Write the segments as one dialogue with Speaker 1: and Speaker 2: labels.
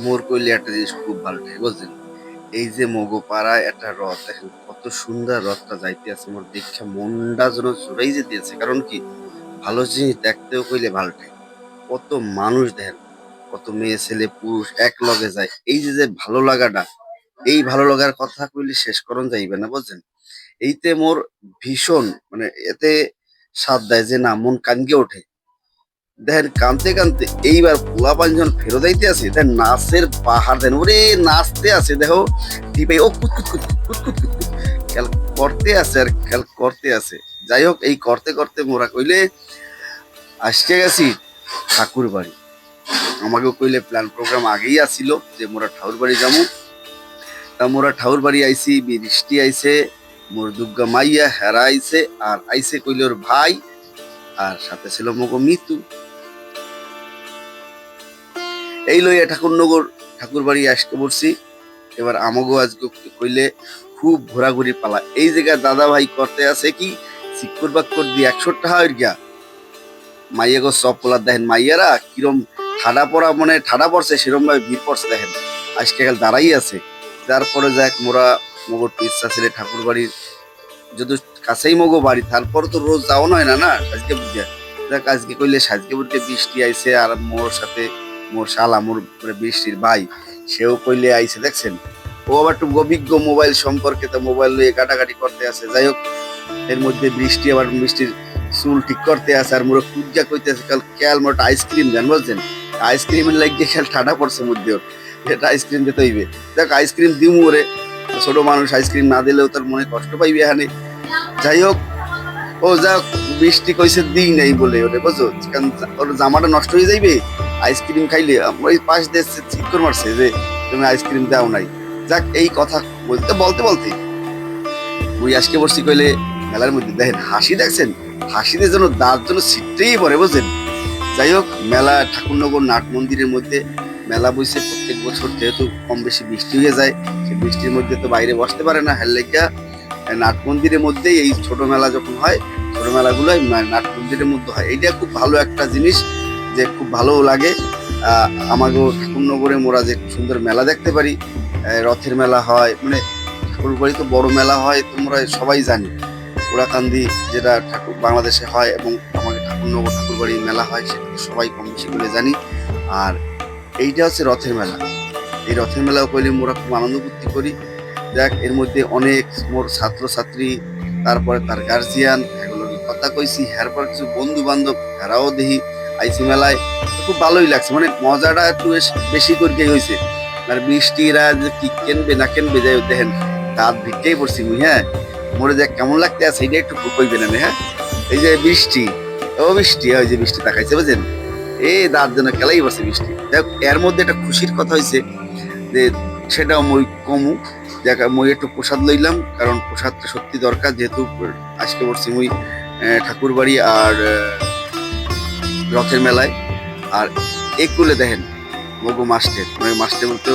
Speaker 1: মোর কইলে একটা জিনিস খুব ভালো লাগে বুঝলেন এই যে মগো পাড়ায় একটা রথ, দেখেন কত সুন্দর রথটা যাইতে আছে মোর দেখে মনটা যেন জোড়াই যেতেছে। কারণ কি? ভালো জিনিস দেখতেও কইলে ভালো লাগে। কত মানুষ দেখেন, কত মেয়ে, ছেলে, পুরুষ এক লগে যায়। এই যে যে ভালো লাগাটা, এই ভালো লাগার কথা কইলে শেষ করণ যাইবে না, বুঝছেন? এইতে মোর ভীষণ মানে এতে সাথ দেয় যে না, মন কানকে ওঠে। দেখেন কানতে কানতে এইবার পোলা পাঁচজন ফেরত আইতে আছে দেন নাচের পাহাড় দেন, ওরে, নাচতে আছে দেখো টিপাই ও, কুত কুত কুত কুত কুত কুত কুত খেল করতে আছে আর খেল করতে আছে যাই হোক, এই করতে করতে মোরা কইলে আসতে গেছি ঠাকুর বাড়ি আমাকে কইলে প্ল্যান প্রোগ্রাম আগেই আসিল যে মোরা ঠাকুর বাড়ি যাব। তা মোরা ঠাকুর বাড়ি আইছি, বৃষ্টি আইছে, মোর দুর্গা মাইয়া হেরা আইছে, আর আইসে কইলে ওর ভাই, আর সাথে ছিল মগো মিতু। এই লইয়া ঠাকুরনগর ঠাকুর বাড়ি আসতে পড়ছি এবার আমাগো আজকে কইলে খুব ঘোরাঘুরি পালা। এই জায়গায় দাদা ভাই করতে আছে কি? সিক্কর বাক্কর দিয়ে একশো টাকা গিয়া। মাইয়া গো সব পোলা দেখেন। মাইয়ারা কিরম ঠাডা পড়া মানে ঠাডা পড়ছে সেরকম ভাবে ভিড় পড়ছে দেখেন। আজকে কাল দাঁড়াই আছে। তারপরে যাক, মোরা মগর ইচ্ছা ছেলে ঠাকুর বাড়ির যদি কাছেই মগো বাড়ি, তারপরে তো রোজ যাওয়া নয় না না? আজকে বুঝে। দেখ আজকে কইলে সাজকে বুঝতে বৃষ্টি আইছে আর মোর সাথে মোর শালা, মোর বৃষ্টির ভাই, সেও কইলে আইছে, দেখছেন? ও আবার একটু অভিজ্ঞ মোবাইল সম্পর্কে তো মোবাইল নিয়ে কাটাকাটি করতে আছে। যাই হোক, এর মধ্যে বৃষ্টি আবার বৃষ্টির চুল ঠিক করতে আছে, আর মোর পূজা কইতে আছে কাল খেয়াল মোট আইসক্রিম দেন বুঝছেন আইসক্রিমের লাগিয়ে খেয়াল ঠাডা পড়ছে মধ্যে ওর এটা আইসক্রিম দিতে হইবে। দেখ, আইসক্রিম দিমু ওরে। ছোট মানুষ আইসক্রিম না দিলেও তার মনে কষ্ট পাইবে এখানে। যাই হোক, ও যা বৃষ্টি কইছে দিই নাই বলে ওরে, বুঝছ? কারণ ওর জামাটা নষ্ট হয়ে যাইবে। আইসক্রিম খাইলে আমার এই পাশ দিয়ে চিৎকর মারছে যে, তুমি আইসক্রিম দাও নাই। যাক, এই কথা বলতে বলতে বলতে। ওই আজকে বসছি কইলে মেলার মধ্যে। দেখেন, হাসি দেখছেন? হাসিদের যেন দাঁত যেন ছিটতেই পড়ে, বুঝছেন? যাই হোক, মেলা, ঠাকুরনগর, নাট মন্দিরের মধ্যে মেলা বসে প্রত্যেক বছর, যেহেতু কম বেশি বৃষ্টি হয়ে যায় সেই বৃষ্টির মধ্যে তো বাইরে বসতে পারে না হেললেগা নাট মন্দিরের মধ্যেই এই ছোট মেলা যখন হয়, ছোট মেলাগুলো নাট মন্দিরের মধ্যে হয়। এইটা খুব ভালো একটা জিনিস। যে খুব ভালো লাগে। আমাগো ঠাকুরনগরে মোরা যে সুন্দর মেলা দেখতে পারি রথের মেলা হয় মানে ঠাকুর বাড়ি তো বড় মেলা হয়, তোমরা সবাই জানি। ওরাকান্দি যেটা ঠাকুর বাংলাদেশে হয় এবং আমাদের ঠাকুরনগর ঠাকুর বাড়ি মেলা হয়, সেটা সবাই কম বেশি করে জানি। আর এইটা হচ্ছে রথের মেলা। এই রথের মেলা কইলে মোরা খুব আনন্দ ফুর্তি করি। দেখ, এর মধ্যে অনেক মোর ছাত্রছাত্রী, তারপরে তার গার্জিয়ান এগুলো কথা কইছি এরপর কিছু বন্ধু বান্ধব এরাও দেখি। আইসি মেলায়, খুব ভালোই লাগছে। মানে মজাটা একটু বেশ করে হয়েছে আর বৃষ্টিরা যে কি কেনবে না কেনবে যাই দেখেন তার ভিক্ষেই পড়ছি মুই হ্যাঁ? মোরে দেখ কেমন লাগতে আছে এটা একটু কইবেন না হ্যাঁ? এই যে বৃষ্টি ও বৃষ্টি ওই যে বৃষ্টি তাকাইছে বুঝছেন? এই দাঁত যেন খেলাই পড়ছে বৃষ্টি দেখ, এর মধ্যে একটা খুশির কথা হয়েছে যে সেটাও মই কমু। দেখ, মই একটু প্রসাদ লইলাম, কারণ প্রসাদটা সত্যি দরকার, যেহেতু আজকে পড়ছি মুই ঠাকুর বাড়ি আর রথের মেলায়। আর এগুলো দেখেন, মগু মাস্টার। মানে মাস্টার বলতে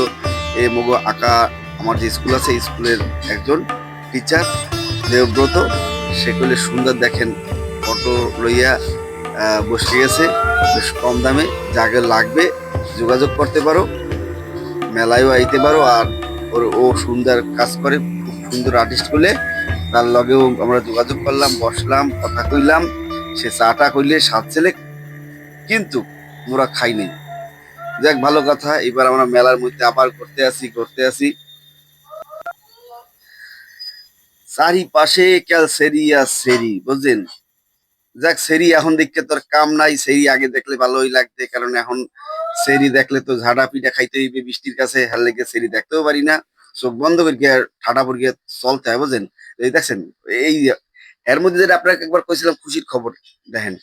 Speaker 1: এ মগু আঁকা, আমার যে স্কুল আছে স্কুলের একজন টিচার দেবব্রত। সেগুলো সুন্দর দেখেন অটো লইয়া বসে গেছে। বেশ কম দামে, যাকে লাগবে, যোগাযোগ করতে পারো। মেলায়ও আইতে পারো, আর ওর, ও সুন্দর কাজ করে, খুব সুন্দর আর্টিস্ট বলে তার লগেও আমরা যোগাযোগ করলাম, বসলাম, কথা কইলাম। সে চাটা কইলে সাত ছেলে কিন্তু মোরা খাই নাই। দেখ ভালো কথা, এবার আমরা মেলার মধ্যে আবার করতে আসি করতে আসি। চারিপাশে ক্যাল সেরি সেরি বুঝলেন যাক, সেরি এখন দেখতে তোর কাম নাই, সেরি আগে দেখলে ভালোই লাগতে, কারণ এখন সেরি দেখলে তো ঝাড়া পিঠা খাইতে হইবে বৃষ্টির কাছে, হার লেগে সেরি দেখতেও পারি না। চোখ বন্ধ করে ঠাডা পড়ে চলতে হয় বুঝলেন এই দেখছেন, এই এর মধ্যে যেটা আপনাকে একবার কইছিলাম, খুশির খবর, দেখেন।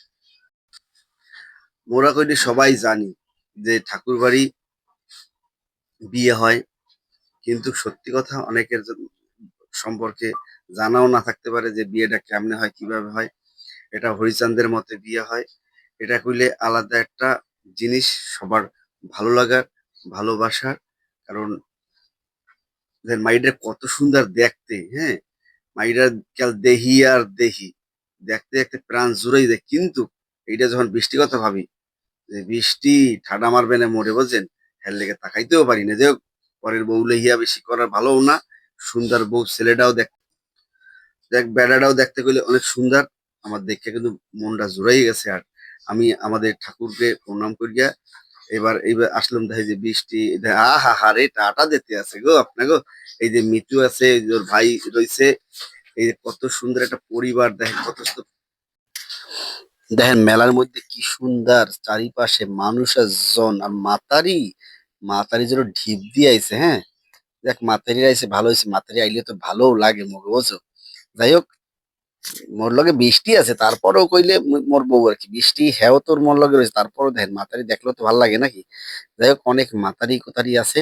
Speaker 1: মোরা কইলে সবাই জানি যে ঠাকুর বাড়ি বিয়ে হয়, কিন্তু সত্যি কথা অনেকের সম্পর্কে জানাও না থাকতে পারে যে বিয়েটা কেমনে হয়, কীভাবে হয়। এটা হরিচান্দের মতে বিয়ে হয়। এটা কইলে আলাদা একটা জিনিস সবার ভালো লাগার, ভালোবাসার, কারণ মাইডের কত সুন্দর দেখতে হ্যাঁ? মাইডার কাল দেহি আর দেহি, দেখতে দেখতে প্রাণ জুড়েই দেয় কিন্তু এইটা যখন বৃষ্টিগত ভাবি বৃষ্টি ঠাডা মারবে না মোড়ে বুঝছেন হ্যার লেগে তাকাইতেও পারি না। যে হোক, পরের বউ লইয়া বেশি করার ভালোও না সুন্দর বউ ছেলেটাও দেখ দেখ বেড়াটাও দেখতে গেলে অনেক সুন্দর। আমার দেখে কিন্তু মনটা জুড়াই গেছে। আর আমি আমাদের ঠাকুরকে প্রণাম করিয়া এবার এইবার আসলাম দেখে যে বৃষ্টি আ হা হা রে টাটা দিতে আছে গো আপনার গো। এই যে মিতু আছে ওর ভাই রয়েছে এই যে কত সুন্দর একটা পরিবার দেখেন কত দেখেন মেলার মধ্যে কি সুন্দর চারিপাশে মানুষের জন আর মাতারি। মাতারি যেন ঢিপ দিয়ে আইছে হ্যাঁ? দেখ মাতারি আইছে, ভালো হয়েছে মাতারি আইলে তো ভালোও লাগে মোকে বুঝছ? যাই হোক, মোর লগে বৃষ্টি আছে, তারপরেও কইলে মোর বউ আর কি, বৃষ্টি হ্যাও তোর মোর লগে রয়েছে, তারপরও দেখেন মাতারি দেখলেও তো ভালো লাগে নাকি? যাই হোক, অনেক মাতারি কোতারি আছে।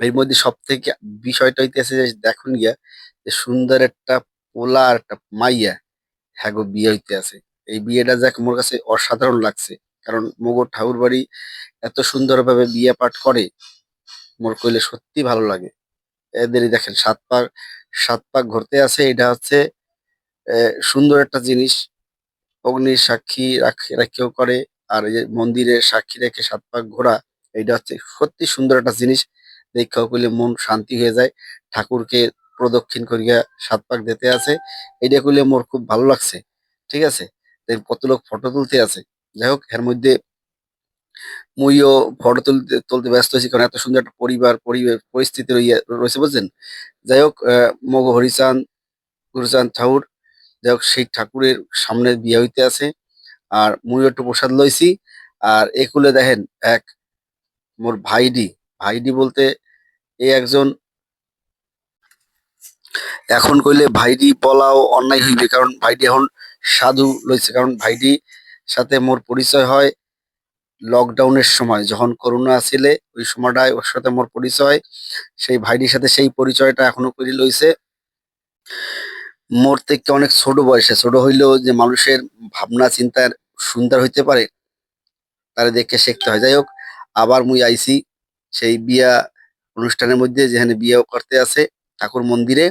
Speaker 1: এর মধ্যে সব থেকে বিষয়টা হইতেছে যে, দেখুন গিয়া, যে সুন্দর একটা পোলা আর একটা মাইয়া হ্যাঁ গো, বিয়ে হইতে আছে। এই বিয়েটা যাক মোর কাছে অসাধারণ লাগছে। কারণ মগর ঠাকুর বাড়ি এত সুন্দরভাবে বিয়ে পাঠ করে, মোর কইলে সত্যি ভালো লাগে। এদেরই দেখেন, সাত পাক সাত পাক ঘুরতে আছে, এটা হচ্ছে সুন্দর একটা জিনিস। অগ্নির সাক্ষী রাখ- রাখিও করে, আর এই যে মন্দিরের সাক্ষী রেখে সাত পাক ঘোরা, এইটা হচ্ছে সত্যি সুন্দর একটা জিনিস। দেখা করলে মন শান্তি হয়ে যায়, ঠাকুরকে প্রদক্ষিণ করিয়া সাত পাক দিতে আছে, এইটা করলে মোর খুব ভালো লাগছে। ঠিক আছে? কত লোক ফটো তুলতে আছে। যাই হোক, এর মধ্যে মুইও ফটো তুলতে তুলতে ব্যস্ত হয়েছি, কারণ এত সুন্দর একটা পরিবার, পরিবেশ, পরিস্থিতি রয়েছে, বুঝছেন? যাই হোক মগ হরিচাঁদ, গুরুচাঁদ ঠাকুর, যাই হোক, সেই ঠাকুরের সামনে বিয়ে হইতে আছে, আর মুই একটু প্রসাদ লইছি, আর একুলে দেখেন, এক মোর ভাইডি ভাইডি বলতে এই একজন এখন কইলে ভাইডি বলাও অন্যায় হইবে, কারণ ভাইডি এখন সাধু লইছে। কারণ ভাইটি সাথে মোর পরিচয় হয় লকডাউনের সময়। যখন করোনা আসিলে, ওই সময়টায় ওর সাথে মোর পরিচয়। সেই ভাইটির সাথে সেই পরিচয়টা এখনও করি লইছে। মোর থেকে অনেক ছোট বয়সে, ছোট হইলেও যে মানুষের ভাবনা, চিন্তার সুন্দর হইতে পারে, তারে দেখে শিখতে হয়। যাই হোক, আবার মুই আইসি সেই বিয়া অনুষ্ঠানের মধ্যে, যেখানে বিয়েও করতে আছে ঠাকুর মন্দিরে।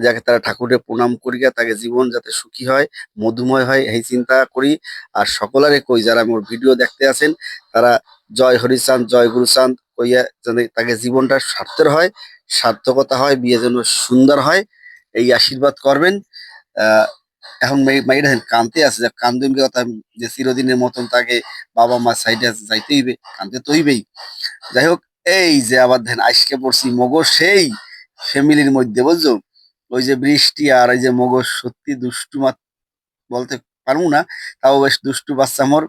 Speaker 1: যাকে তারা ঠাকুরের প্রণাম করিয়া তাকে জীবন যাতে সুখী হয়, মধুময় হয়, এই চিন্তা করি। আর সকলারে কই যারা মোর ভিডিও দেখতে আছেন, তারা জয় হরিচাঁদ জয় গুরুচাঁদ কইয়া যেন তাকে জীবনটা সার্থের হয়, সার্থকতা হয়, বিয়ে যেন সুন্দর হয়, এই আশীর্বাদ করবেন। এখন মেয়ে- মেয়েটা কানতে আছে যে কান্দন কথা যে চিরদিনের মতন তাকে বাবা মা সাইডে আছে যাইতে হইবে কানতে তো হইবেই। যাই হোক, এই যে আবার ধ্যান আজকে পড়ছি মগর সেই ফ্যামিলির মধ্যে, বুঝছ? ওই যে বৃষ্টি আর এই যে মগর সত্যি দুষ্টু বলতে পারব না, তাও বেশ দুষ্টু বাচ্চা মোর।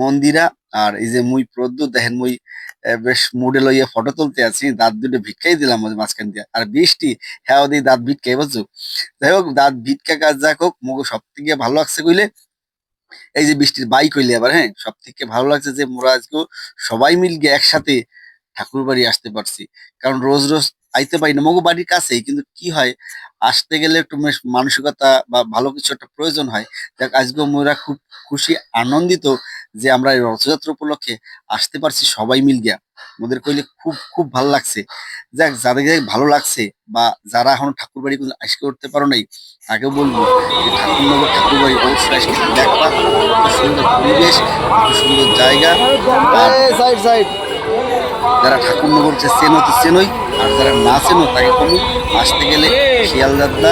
Speaker 1: মন্দিরা আর এই যে মুই প্রদ্যুৎ দেখেন মুই বেশ মুডে লইয়া ফটো তুলতে আছি, দাঁত দুটো ভিক্ষাই দিলাম মাঝখান দিয়ে। আর বৃষ্টি হ্যাঁ ওদের দাঁত ভিক্ষাই বুঝছ? যাই হোক, দাঁত ভিক্ষা কাজ যাক হোক মগো সব থেকে ভালো লাগছে কইলে, এই যে বৃষ্টির বাইক হইলে আবার হ্যাঁ? সব থেকে ভালো লাগছে যে মোরা আজকে সবাই মিল গিয়ে একসাথে ঠাকুর বাড়ি আসতে পারছি। কারণ রোজ রোজ আইতে পারি না। মগো বাড়ির কাছেই কিন্তু কি হয় আসতে গেলে একটু মানসিকতা বা ভালো কিছু একটা প্রয়োজন হয়। দেখ আজকে মোরা খুব খুশি আনন্দিত যে আমরা এই রথযাত্রা উপলক্ষে আসতে পারছি সবাই মিল গিয়া। মোদের কইলে খুব খুব ভালো লাগছে। যাক যাদের ভালো লাগছে বা যারা এখন ঠাকুর বাড়ি কোনো আজকে উঠতে পারো নাই তাকেও বলব যে ঠাকুরনগর ঠাকুর বাড়ি অবশ্যই আজকে দেখবা। সুন্দর পরিবেশ সুন্দর জায়গা। যারা ঠাকুরনগর যে চেনো তো চেনোই আর যারা না চেনো তাকে কমই আসতে গেলে শিয়ালদাদা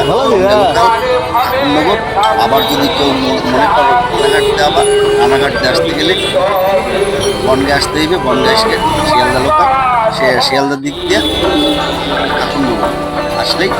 Speaker 1: ঠাকুরনগর, আবার যদি কেউ মনে করো কোলাঘাটতে আবার রানাঘাটতে আসতে গেলে বনগে আসতে হইবে, বনগে আসলে শিয়ালদা লোকাল, সে শিয়ালদার দিক দিয়ে ঠাকুরনগর, আসলেই